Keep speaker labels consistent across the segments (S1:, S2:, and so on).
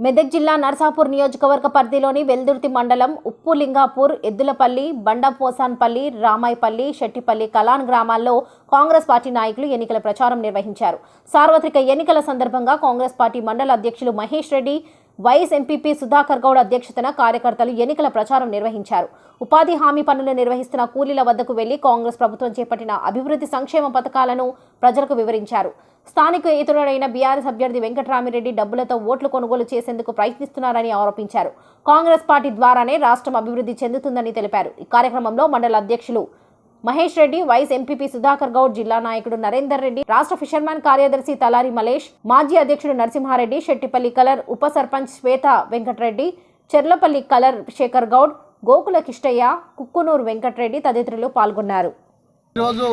S1: మెదక్ జిల్లా నర్సాపూర్ నియోజకవర్గ పరిధిలోని వెల్దుర్తి మండలం ఉప్పులింగాపూర్ ఎద్దులపల్లి బండపోసాన్పల్లి రామాయపల్లి శెట్టిపల్లి కలాన్ గ్రామాల్లో కాంగ్రెస్ పార్టీ నాయకులు ఎన్నికల ప్రచారం నిర్వహించారు. సార్వత్రిక ఎన్నికల సందర్భంగా కాంగ్రెస్ పార్టీ మండల అధ్యక్షులు మహేష్ రెడ్డి వైఎస్ ఎంపీపీ సుధాకర్ గౌడ్ అధ్యక్షతన కార్యకర్తలు ఎన్నికల ప్రచారం నిర్వహించారు. ఉపాధి హామీ పనులు నిర్వహిస్తున్న కూలీల వద్దకు వెళ్ళి కాంగ్రెస్ ప్రభుత్వం చేపట్టిన అభివృద్ధి సంక్షేమ పథకాలను ప్రజలకు వివరించారు. స్థానిక ఇతరుడైన బీఆర్ఎస్ అభ్యర్థి వెంకటరామిరెడ్డి డబ్బులతో ఓట్లు కొనుగోలు చేసేందుకు ప్రయత్నిస్తున్నారని ఆరోపించారు. కాంగ్రెస్ పార్టీ ద్వారానే రాష్ట్రం అభివృద్ధి చెందుతుందని తెలిపారు. ఈ కార్యక్రమంలో మండల అధ్యక్షులు మహేష్ రెడ్డి వైస్ ఎంపీపీ సుధాకర్ గౌడ్ జిల్లా నాయకుడు నరేందర్ రెడ్డి రాష్ట్ర ఫిషర్మ్యాన్ కార్యదర్శి తలారి మలేష్ మాజీ అధ్యక్షుడు నరసింహారెడ్డి శెట్టిపల్లి కలర్ ఉప సర్పంచ్ శ్వేత వెంకటరెడ్డి చెర్లపల్లి కలర్ శేఖర్ గౌడ్ గోకుల కిష్టయ్య కుక్కునూరు వెంకటరెడ్డి తదితరులు పాల్గొన్నారు.
S2: ఈరోజు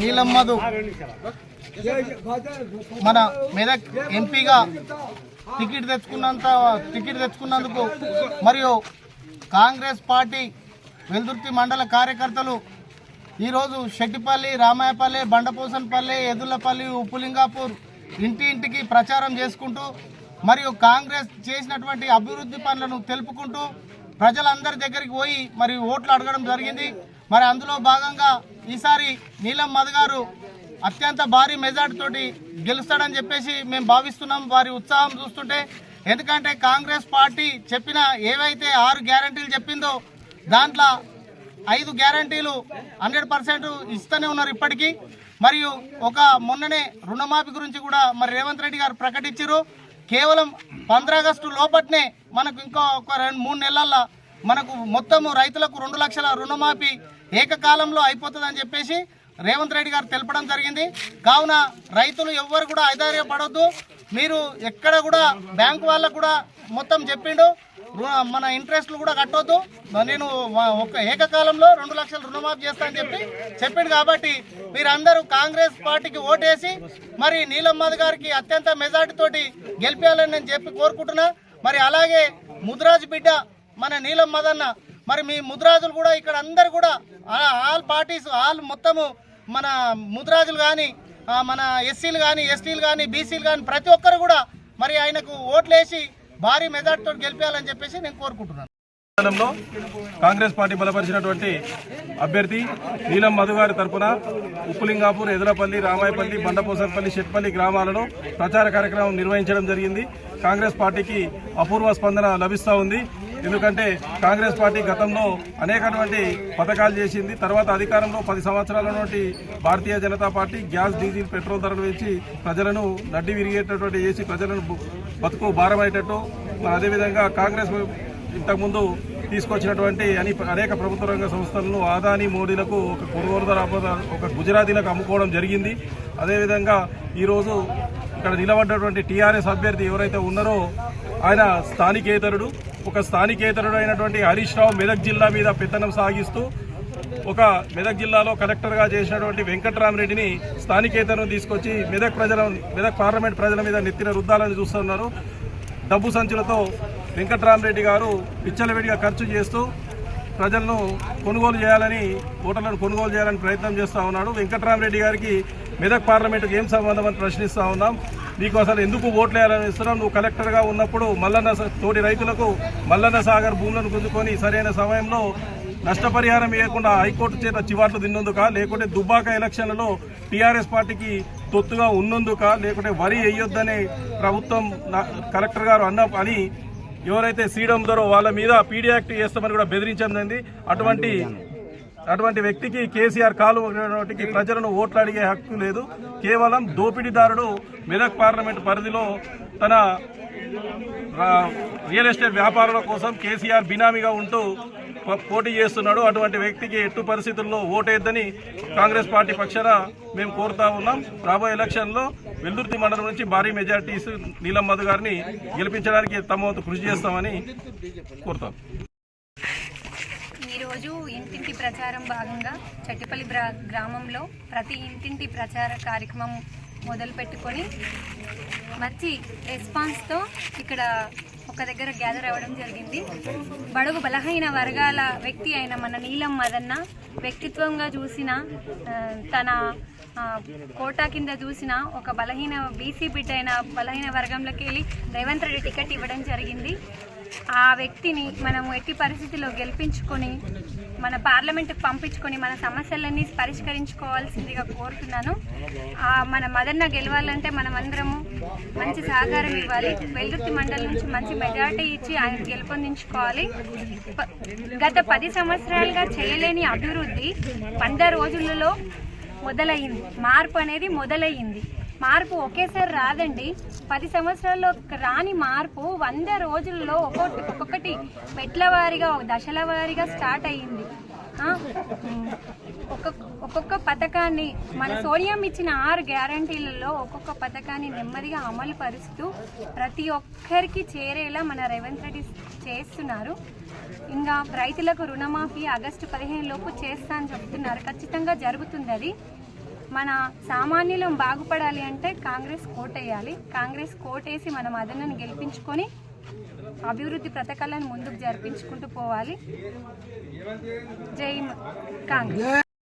S2: నీలమ్మదు మన మెదక్ ఎంపీగా టికెట్ తెచ్చుకున్నంత టికెట్ తెచ్చుకున్నందుకు మరియు కాంగ్రెస్ పార్టీ వెల్దుర్తి మండల కార్యకర్తలు ఈరోజు షెట్టిపల్లి రామాయపల్లి బండపోసన్పల్లి ఎదులపల్లి ఉప్పులింగాపూర్ ఇంటి ఇంటికి ప్రచారం చేసుకుంటూ మరియు కాంగ్రెస్ చేసినటువంటి అభివృద్ధి పనులను తెలుపుకుంటూ ప్రజలందరి దగ్గరికి పోయి మరి ఓట్లు అడగడం జరిగింది. మరి అందులో భాగంగా ఈసారి నీలం మధు గారు అత్యంత భారీ మెజార్టీతోటి గెలుస్తాడని చెప్పేసి మేము భావిస్తున్నాం. వారి ఉత్సాహం చూస్తుంటే ఎందుకంటే కాంగ్రెస్ పార్టీ చెప్పిన ఏవైతే ఆరు గ్యారంటీలు చెప్పిందో దాంట్లో ఐదు గ్యారంటీలు హండ్రెడ్ పర్సెంట్ ఇస్తూనే ఉన్నారు ఇప్పటికీ. మరియు ఒక మొన్ననే రుణమాఫీ గురించి కూడా మరి రేవంత్ రెడ్డి గారు ప్రకటించారు. కేవలం పంద్రాగస్టు లోపట్నే మనకు ఇంకా ఒక రెండు మూడు నెలల్లో మనకు మొత్తము రైతులకు రెండు లక్షల రుణమాఫీ ఏకకాలంలో అయిపోతుందని చెప్పేసి రేవంత్ రెడ్డి గారు తెలపడం జరిగింది. కావున రైతులు ఎవ్వరు కూడా ఐదార్యపడొద్దు మీరు ఎక్కడ కూడా బ్యాంకు వాళ్ళకు కూడా మొత్తం చెప్పిండు. మన ఇంట్రెస్ట్లు కూడా కట్టొద్దు. నేను ఒక ఏకకాలంలో రెండు లక్షలు రుణమాఫీ చేస్తా అని చెప్పి చెప్పిండు కాబట్టి మీరందరూ కాంగ్రెస్ పార్టీకి ఓటేసి మరి నీలమ్మద్ గారికి అత్యంత మెజార్టీతోటి గెలిపించాలని నేను చెప్పి కోరుకుంటున్నా. మరి అలాగే ముద్రాజు బిడ్డ మన నీలం మదన్న మరి మీ ముద్రాజులు కూడా ఇక్కడ అందరు కూడా ఆల్ పార్టీస్ ఆల్ మొత్తము మన ముద్రాజులు కానీ మన ఎస్సీలు కానీ ఎస్టీలు కానీ బీసీలు కానీ ప్రతి ఒక్కరు కూడా మరి ఆయనకు ఓట్లేసి భారీ మెజార్టీతో గెలిపించాలని చెప్పేసి నేను కోరుకుంటున్నాను.
S3: కాంగ్రెస్ పార్టీ బలపరిచినటువంటి అభ్యర్థి నీలం మధు గారి తరఫున ఉప్పులింగాపూర్ ఎదురపల్లి రామాయపల్లి బండపోసర్పల్లి షెట్పల్లి గ్రామాలలో ప్రచార కార్యక్రమం నిర్వహించడం జరిగింది. కాంగ్రెస్ పార్టీకి అపూర్వ స్పందన లభిస్తూ ఉంది. ఎందుకంటే కాంగ్రెస్ పార్టీ గతంలో అనేకటువంటి పథకాలు చేసింది. తర్వాత అధికారంలో పది సంవత్సరాల నుండి Bharatiya Janata party gas diesel petrol ధరలు పెంచి ప్రజలను నడ్డి విరిగేటటువంటి చేసి ప్రజలను బతుకు భారమయ్యేటట్టు. మరి అదేవిధంగా కాంగ్రెస్ ఇంతకుముందు తీసుకొచ్చినటువంటి అని అనేక ప్రభుత్వ రంగ సంస్థలను ఆదాని మోడీలకు ఒక కొనుగోలుదారు ఒక గుజరాతీలకు అమ్ముకోవడం జరిగింది. అదేవిధంగా ఈరోజు ఇక్కడ నిలబడ్డటువంటి టీఆర్ఎస్ అభ్యర్థి ఎవరైతే ఉన్నారో ఆయన స్థానికేతరుడు. ఒక స్థానికేతరుడు అయినటువంటి హరీష్ రావు మెదక్ జిల్లా మీద పెత్తనం సాగిస్తూ ఒక మెదక్ జిల్లాలో కలెక్టర్గా చేసినటువంటి వెంకట్రామరెడ్డిని స్థానికేతరును తీసుకొచ్చి మెదక్ ప్రజల మెదక్ పార్లమెంట్ ప్రజల మీద నెత్తిన రుద్దాలని చూస్తున్నారు. డబ్బు సంచులతో వెంకట్రామరెడ్డి గారు పిచ్చలవిడిగా ఖర్చు చేస్తూ ప్రజలను కొనుగోలు చేయాలని ఓటర్లను కొనుగోలు చేయాలని ప్రయత్నం చేస్తూ ఉన్నాడు. వెంకట్రామరెడ్డి గారికి మెదక్ పార్లమెంటుకి ఏం సంబంధం అని ప్రశ్నిస్తూ ఉన్నాం. నీకు అసలు ఎందుకు ఓట్లు వేయాలని ఇస్తున్నాం నువ్వు కలెక్టర్గా ఉన్నప్పుడు మల్లన్న తోటి రైతులకు మల్లన్న సాగర్ భూములను గుంజుకొని సరైన సమయంలో నష్టపరిహారం ఇవ్వకుండా హైకోర్టు చేత చివాట్లు తిన్నందుక? లేకుంటే దుబ్బాక ఎలక్షన్లలో టీఆర్ఎస్ పార్టీకి తొత్తుగా ఉన్నందుక? లేకుంటే వరి వేయొద్దనే ప్రభుత్వం నా- కలెక్టర్ గారు అన్న అని ఎవరైతే సీడం దొరో వాళ్ళ మీద పీడీ యాక్ట్ చేస్తామని కూడా బెదిరించింది అటువంటి అటువంటి వ్యక్తికి కేసీఆర్ కాలు ప్రజలను ఓట్లు అడిగే హక్కు లేదు. కేవలం దోపిడీదారుడు మెదక్ పార్లమెంట్ పరిధిలో తన రియల్ ఎస్టేట్ వ్యాపారుల కోసం కేసీఆర్ బినామీగా ఉంటూ పోటీ చేస్తున్నాడు. అటువంటి వ్యక్తికి ఎట్టు పరిస్థితుల్లో ఓటేద్దని కాంగ్రెస్ పార్టీ పక్షాన మేము కోరుతా ఉన్నాం. రాబోయే ఎలక్షన్లో వెల్దుర్తి మండలం నుంచి భారీ మెజార్టీస్ నీలం మధు గారిని గెలిపించడానికి తమ వంతు కృషి చేస్తామని కోరుతాం.
S4: ఈరోజు ఇంటింటి ప్రచారం భాగంగా చట్టిపల్లి గ్రామంలో ప్రతి ఇంటింటి ప్రచార కార్యక్రమం మొదలు పెట్టుకొని మంచి రెస్పాన్స్తో ఇక్కడ ఒక దగ్గర గ్యాదర్ అవ్వడం జరిగింది. బడుగు బలహీన వర్గాల వ్యక్తి అయిన మన నీలం మదన్న వ్యక్తిత్వంగా చూసిన తన కోటా కింద చూసిన ఒక బలహీన బీసీ బిడ్డ అయిన బలహీన వర్గంలోకి వెళ్ళి రేవంత్ రెడ్డి టికెట్ ఇవ్వడం జరిగింది. ఆ వ్యక్తిని మనం ఎట్టి పరిస్థితిలో గెలిపించుకొని మన పార్లమెంట్కి పంపించుకొని మన సమస్యలన్నీ పరిష్కరించుకోవాల్సిందిగా కోరుతున్నాను. ఆ, మన మదన్న గెలవాలంటే మనం అందరము మంచి సహకారం ఇవ్వాలి. వెల్లుర్తి మండలం నుంచి మంచి మెజార్టీ ఇచ్చి ఆయన గెలుపొందించుకోవాలి. గత పది సంవత్సరాలుగా చేయలేని అభివృద్ధి వంద రోజులలో మొదలయ్యింది మార్పు అనేది మొదలయ్యింది. మార్పు ఒకేసారి రాదండి. పది సంవత్సరాల్లో రాని మార్పు వంద రోజుల్లో ఒక్కొక్కటి ఒక్కొక్కటి మెట్ల వారీగా దశల వారీగా స్టార్ట్ అయ్యింది. ఒక్కొక్క ఒక్కొక్క పథకాన్ని మన సోనియం ఇచ్చిన ఆరు గ్యారంటీలలో ఒక్కొక్క పథకాన్ని నెమ్మదిగా అమలు పరుస్తూ ప్రతి ఒక్కరికి చేరేలా మన రేవంత్ రెడ్డి చేస్తున్నారు. ఇంకా రైతులకు రుణమాఫీ ఆగస్టు పదిహేను లోపు చేస్తా అని చెప్తున్నారు. ఖచ్చితంగా జరుగుతుంది అది. మన సామాన్యులం బాగుపడాలి అంటే కాంగ్రెస్ కోటేయాలి. కాంగ్రెస్ కోటేసి మనం అదనని గెలిపించుకొని అభివృద్ధి పథకాలను ముందుకు జరిపించుకుంటూ పోవాలి. జై కాంగ్రెస్.